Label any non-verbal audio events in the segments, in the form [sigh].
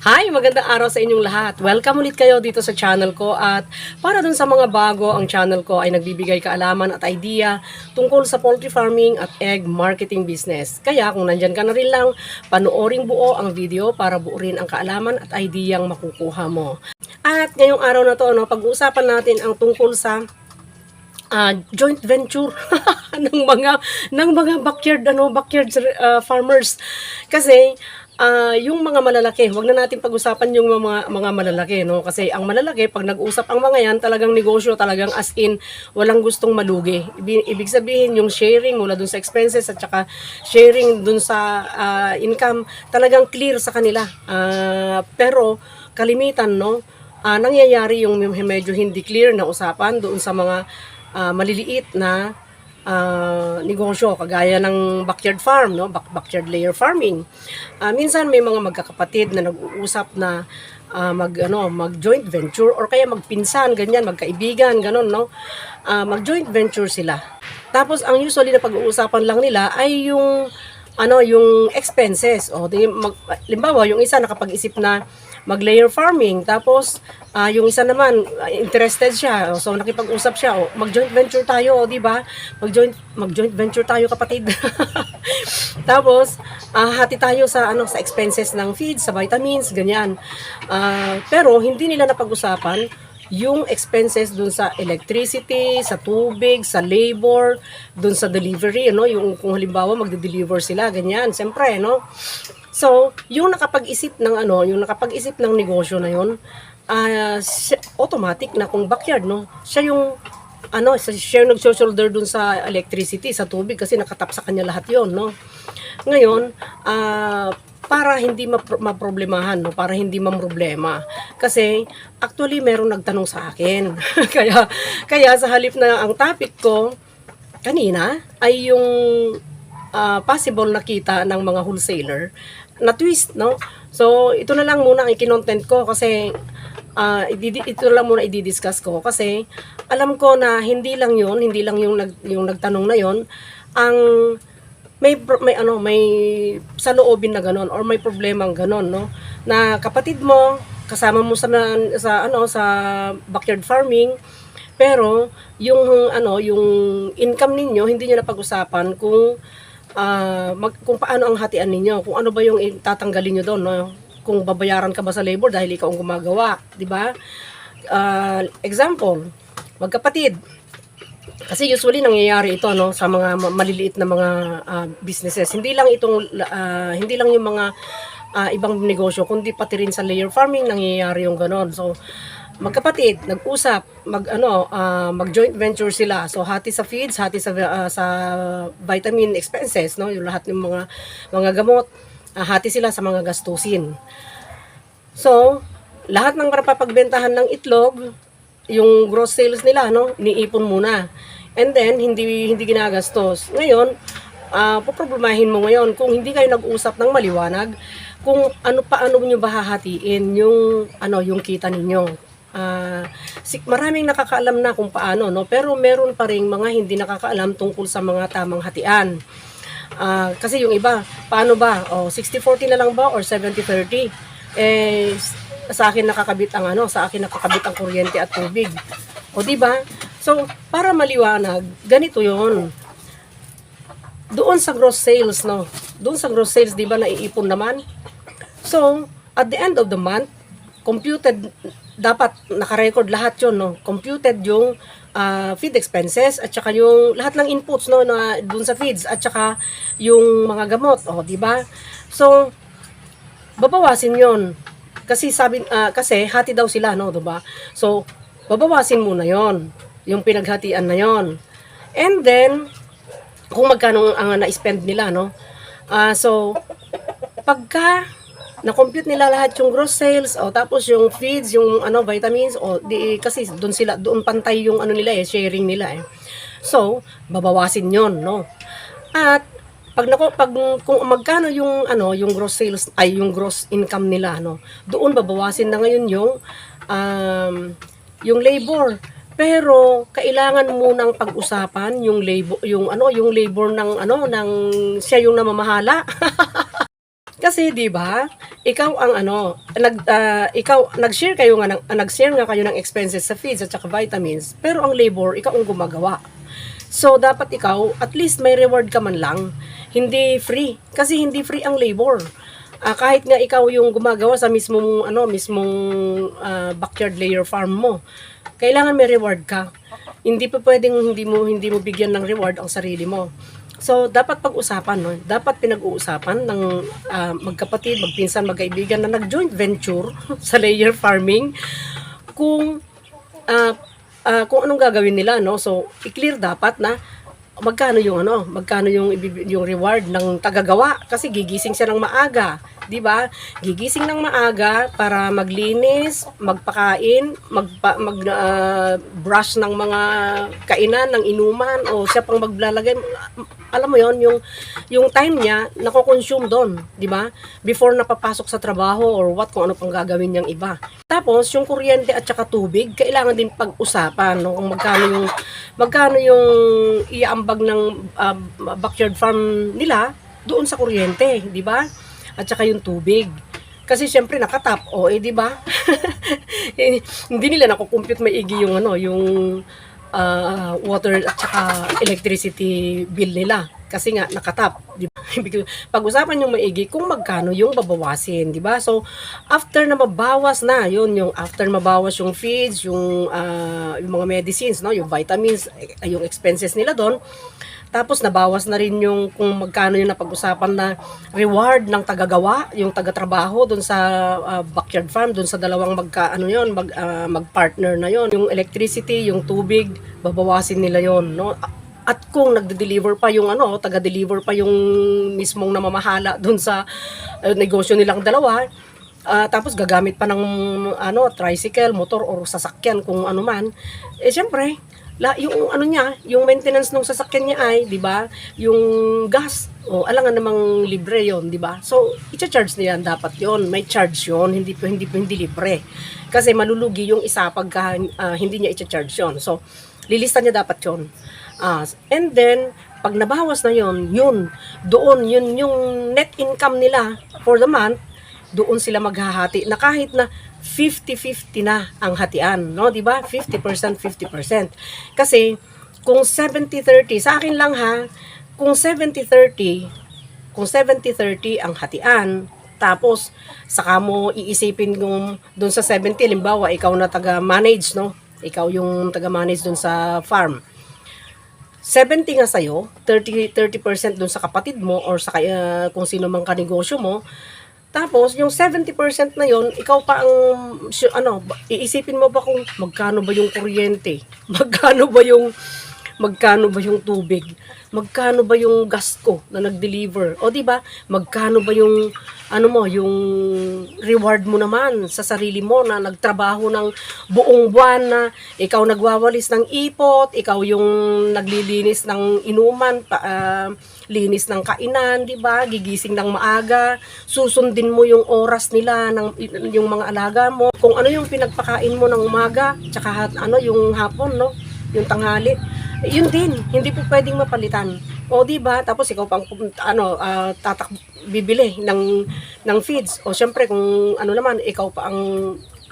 Hi, magandang araw sa inyong lahat. Welcome ulit kayo dito sa channel ko at para dun sa mga bago, ang channel ko ay nagbibigay kaalaman at idea tungkol sa poultry farming at egg marketing business. Kaya kung nandyan ka na rin lang, panooring buo ang video para buo rin ang kaalaman at ideyang makukuha mo. At ngayong araw na to, no, pag-uusapan natin ang tungkol sa ah, joint venture [laughs] ng mga ng mga backyard ano backyard uh, farmers kasi ah, yung mga malalaki wag na natin pag-usapan yung mga mga malalaki no? Kasi ang malalaki pag nag-usap ang mga yan talagang negosyo talagang as in walang gustong malugi. Ibi- ibig sabihin yung sharing mula dun sa expenses at saka sharing dun sa ah, income talagang clear sa kanila. Ah, pero kalimitan no? Ah, nangyayari yung medyo hindi clear na usapan doon sa mga ah, maliliit na ah, negosyo kagaya ng backyard farm no? Back- backyard layer farming. Ah, minsan may mga magkakapatid na nag-uusap na ah, mag ano mag joint venture or kaya magpinsan ganyan magkaibigan ganon no? Ah, mag joint venture sila. Tapos ang usually na pag-uusapan lang nila ay yung ano yung expenses. O di mag, limbawa yung isa nakapag-isip na mag-layer farming. Tapos ah, yung isa naman interested siya. So nakipag-usap siya o mag-joint venture tayo o di ba? Mag-joint mag-joint venture tayo kapatid. [laughs] Tapos ah, hati tayo sa ano sa expenses ng feed sa vitamins ganyan. Ah, pero hindi nila napag-usapan yung expenses dun sa electricity, sa tubig, sa labor, dun sa delivery, ano, yung kung halimbawa magde-deliver sila, ganyan, siyempre, no? So, yung nakapag-isip ng ano, yung nakapag-isip ng negosyo na yun, siya- automatic na kung backyard, no? Siya yung ano, siya yung nag-shoulder dun sa electricity, sa tubig kasi nakatap sa kanya lahat 'yon, no? Ngayon, ah para hindi mapro- maproblemahan, no? para hindi mamroblema. Kasi, actually, meron nagtanong sa akin. [laughs] kaya, kaya sa halip na ang topic ko, kanina, ay yung ah, possible nakita ng mga wholesaler na twist, no? So, ito na lang muna ang ikinontent ko kasi ididi- ito lang muna i-discuss ko kasi alam ko na hindi lang yun, hindi lang yung, nag, yung nagtanong na yon ang may may ano may sa loobin na ganon or may problemang ganon no na kapatid mo kasama mo sa na- sa ano sa backyard farming pero yung ano yung income ninyo hindi niyo na pag-usapan kung ah, mag, kung paano ang hatian ninyo kung ano ba yung tatanggalin niyo doon no kung babayaran ka ba sa labor dahil ikaw ang gumagawa di ba Ah, example magkapatid kasi usually nangyayari ito no sa mga ma- maliliit na mga ah, businesses. Hindi lang itong ah, hindi lang yung mga ah, ibang negosyo kundi pati rin sa layer farming nangyayari yung ganon. So magkapatid, nag-usap, mag ano, ah, mag joint venture sila. So hati sa feeds, hati sa ah, sa vitamin expenses, no, yung lahat ng mga mga gamot, ah, hati sila sa mga gastusin. So, lahat ng papagbentahan ng itlog, yung gross sales nila, no, iniipon muna. And then, hindi hindi ginagastos. Ngayon, ah poproblemahin mo ngayon kung hindi kayo nag-usap ng maliwanag kung ano paano niyo bahahatiin yung ano yung kita ninyo. Si, maraming nakakaalam na kung paano no pero meron pa ring mga hindi nakakaalam tungkol sa mga tamang hatian. Ah, kasi yung iba, paano ba? O 60-40 na lang ba or 70-30? Eh sa akin nakakabit ang ano, sa akin nakakabit ang kuryente at tubig. O di ba? So, para maliwanag, ganito 'yon. Doon sa gross sales, no? Doon sa gross sales, di ba, naiipon naman? So, at the end of the month, computed, dapat nakarecord lahat yon no? Computed yung ah, feed expenses at saka yung lahat ng inputs no na doon sa feeds at saka yung mga gamot, oh, di ba? So, babawasin yon kasi sabi ah, kasi hati daw sila no, 'di ba? So, babawasin mo na 'yon, yung pinaghatian na 'yon. And then kung magkano ang na-spend nila, no? Ah, so pagka na-compute nila lahat yung gross sales o tapos yung feeds, yung ano vitamins o di kasi doon sila doon pantay yung ano nila eh, sharing nila eh. So, babawasin 'yon, no? At pag nako pag kung magkano yung ano yung gross sales ay yung gross income nila no doon babawasin na ngayon yung um, yung labor pero kailangan munang pag-usapan yung labor yung ano yung labor ng ano ng siya yung namamahala [laughs] kasi 'di ba ikaw ang ano, nag ah, ikaw nag-share kayo nga ng, nag-share nga kayo ng expenses sa feeds at saka vitamins, pero ang labor ikaw ang gumagawa. So dapat ikaw at least may reward ka man lang. Hindi free kasi hindi free ang labor. Ah, kahit nga ikaw yung gumagawa sa mismong ano, mismong ah, backyard layer farm mo, kailangan may reward ka. Hindi pa pwedeng hindi mo hindi mo bigyan ng reward ang sarili mo. So, dapat pag-usapan, no? Dapat pinag-uusapan ng ah, magkapatid, magpinsan, magkaibigan na nag-joint venture [laughs] sa layer farming kung ah, ah, kung anong gagawin nila, no? So, i-clear dapat na magkano yung ano, magkano yung yung reward ng tagagawa kasi gigising siya ng maaga, 'di ba? Gigising ng maaga para maglinis, magpakain, magpa, mag ah, brush ng mga kainan, ng inuman o siya pang maglalagay alam mo yon yung yung time niya nako-consume doon, 'di ba? Before napapasok sa trabaho or what kung ano pang gagawin niyang iba. Tapos yung kuryente at saka tubig, kailangan din pag-usapan no kung magkano yung magkano yung iaambag ng ah, backyard farm nila doon sa kuryente, 'di ba? At saka yung tubig. Kasi syempre nakatap, o eh 'di ba? [laughs] Eh, hindi nila nako-compute maigi yung ano, yung ah, water at saka electricity bill nila kasi nga nakatap, di ba? [laughs] Pag-usapan yung maigi kung magkano yung babawasin, di ba? So, after na mabawas na, yun yung after mabawas yung feeds, yung ah, yung mga medicines, no, yung vitamins, yung expenses nila doon. Tapos nabawas na rin yung kung magkano yung napag-usapan na reward ng tagagawa, yung tagatrabaho doon sa ah, backyard farm, doon sa dalawang magka ano yon, mag ah, mag-partner na yon. Yung electricity, yung tubig, babawasin nila yon, no? At kung nagde-deliver pa yung ano, taga-deliver pa yung mismong namamahala doon sa ah, negosyo nilang dalawa, ah, tapos gagamit pa ng ano, tricycle, motor or sasakyan kung ano man, eh syempre, la, yung ano niya, yung maintenance ng sasakyan niya ay, 'di ba? Yung gas, o alangan namang libre 'yon, 'di ba? So, i-charge niya dapat 'yon, may charge 'yon, hindi po hindi po hindi libre. Kasi malulugi yung isa pagka ah, hindi niya i-charge 'yon. So, lilista niya dapat 'yon. Ah, and then pag nabawas na 'yon, yun, doon yun yung net income nila for the month, doon sila maghahati na kahit na 50-50 na ang hatian, no? 'Di ba? 50%, 50%. Kasi kung 70-30, sa akin lang ha, kung 70-30, kung 70-30 ang hatian, tapos saka mo iisipin kung doon sa 70, limbawa ikaw na taga-manage, no? Ikaw yung taga-manage doon sa farm. 70 nga sa'yo, 30, 30% doon sa kapatid mo or sa kaya kung sino mang kanegosyo mo, tapos, yung 70% na yon ikaw pa ang, ano, iisipin mo ba kung magkano ba yung kuryente? [laughs] Magkano ba yung, magkano ba yung tubig? Magkano ba yung gas ko na nag-deliver? O di ba magkano ba yung, ano mo, yung reward mo naman sa sarili mo na nagtrabaho ng buong buwan na ikaw nagwawalis ng ipot, ikaw yung naglilinis ng inuman, pa, ah, linis ng kainan, 'di ba? Gigising ng maaga, susundin mo yung oras nila ng yung mga alaga mo. Kung ano yung pinagpakain mo ng umaga, tsaka ano yung hapon, no? Yung tanghali. Yun din, hindi po pwedeng mapalitan. O di ba? Tapos ikaw pang ano, ah, tatak bibili ng ng feeds. O syempre kung ano naman, ikaw pa ang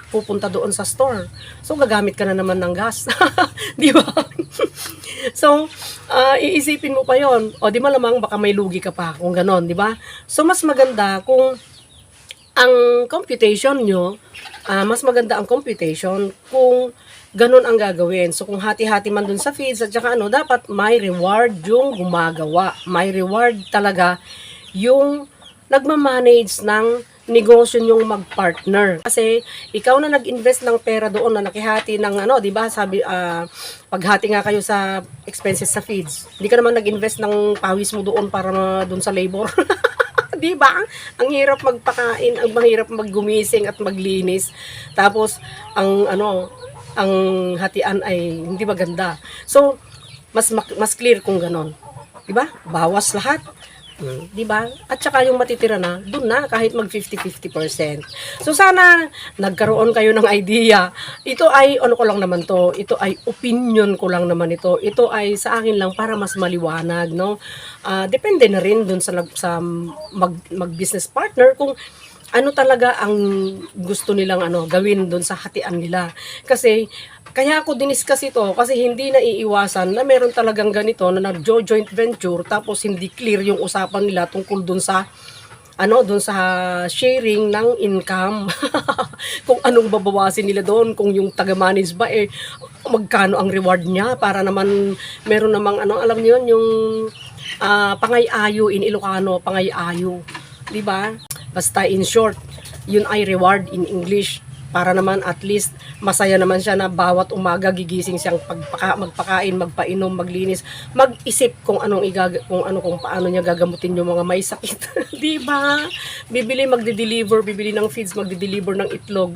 pupunta doon sa store. So gagamit ka na naman ng gas. [laughs] di ba? [laughs] So, ah, iisipin mo pa yon O, di malamang baka may lugi ka pa kung ganon, di ba? So, mas maganda kung ang computation nyo, ah, mas maganda ang computation kung ganun ang gagawin. So, kung hati-hati man dun sa feeds at saka ano, dapat may reward yung gumagawa. May reward talaga yung nagmamanage ng negosyo yung mag-partner. Kasi ikaw na nag-invest ng pera doon na nakihati ng ano, 'di ba? Sabi ah, paghati nga kayo sa expenses sa feeds. Hindi ka naman nag-invest ng pawis mo doon para doon sa labor. [laughs] 'Di ba? Ang hirap magpakain, ang mahirap maggumising at maglinis. Tapos ang ano, ang hatian ay hindi maganda. So, mas mas clear kung ganon. 'Di ba? Bawas lahat. Mm, 'di ba? At saka yung matitira na, doon na kahit mag 50-50%. So sana nagkaroon kayo ng idea. Ito ay ano ko lang naman to, ito ay opinion ko lang naman ito. Ito ay sa akin lang para mas maliwanag, no? Ah, depende na rin doon sa sa mag, mag business partner kung ano talaga ang gusto nilang ano gawin doon sa hatian nila. Kasi kaya ako diniscuss ito kasi hindi na iiwasan na meron talagang ganito na nag-joint venture tapos hindi clear yung usapan nila tungkol doon sa ano doon sa sharing ng income. [laughs] Kung anong babawasin nila doon kung yung taga-manage ba eh magkano ang reward niya para naman meron namang ano alam niyo yun yung ah, pangay-ayo in Ilocano pangay-ayo. Di ba basta in short yun ay reward in English para naman at least masaya naman siya na bawat umaga gigising siyang pagpaka, magpakain, magpainom, maglinis, mag-isip kung anong igag kung ano kung paano niya gagamutin yung mga may sakit. [laughs] 'Di ba? Bibili, magde-deliver, bibili ng feeds, magde-deliver ng itlog.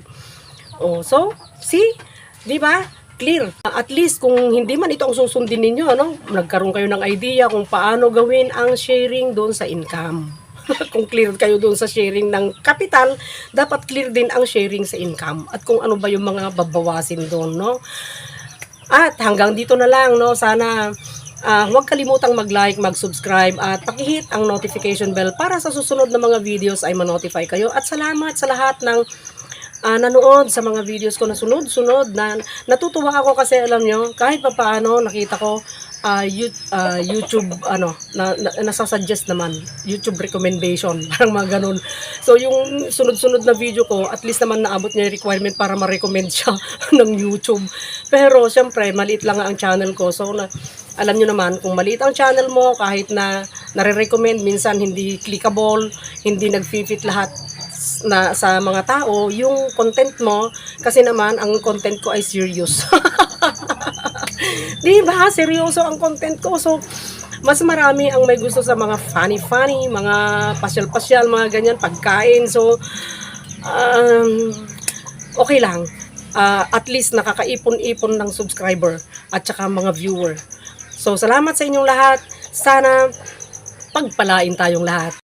Oh, so, see? 'Di ba? Clear. At least kung hindi man ito ang susundin ninyo, ano, nagkaroon kayo ng idea kung paano gawin ang sharing doon sa income. [laughs] kung clear kayo doon sa sharing ng capital, dapat clear din ang sharing sa income at kung ano ba yung mga babawasin doon, no? At hanggang dito na lang, no? Sana ah, huwag kalimutang mag-like, mag-subscribe at pakihit ang notification bell para sa susunod na mga videos ay ma-notify kayo. At salamat sa lahat ng ah, nanood sa mga videos ko na sunod-sunod na natutuwa ako kasi alam nyo, kahit pa paano nakita ko you- ah, YouTube ano na, na nasasuggest naman YouTube recommendation [laughs] parang mga ganun. So yung sunod-sunod na video ko at least naman naabot niya yung requirement para ma-recommend siya [laughs] ng YouTube. Pero syempre maliit lang ang channel ko. So na, alam nyo naman kung maliit ang channel mo kahit na nare-recommend minsan hindi clickable hindi nag-fit lahat na sa mga tao yung content mo kasi naman ang content ko ay serious [laughs] [laughs] Di ba? Seryoso ang content ko. So, mas marami ang may gusto sa mga funny-funny, mga pasyal-pasyal, mga ganyan, pagkain. So, um, okay lang. Ah, at least nakakaipon-ipon ng subscriber at saka mga viewer. So, salamat sa inyong lahat. Sana pagpalain tayong lahat.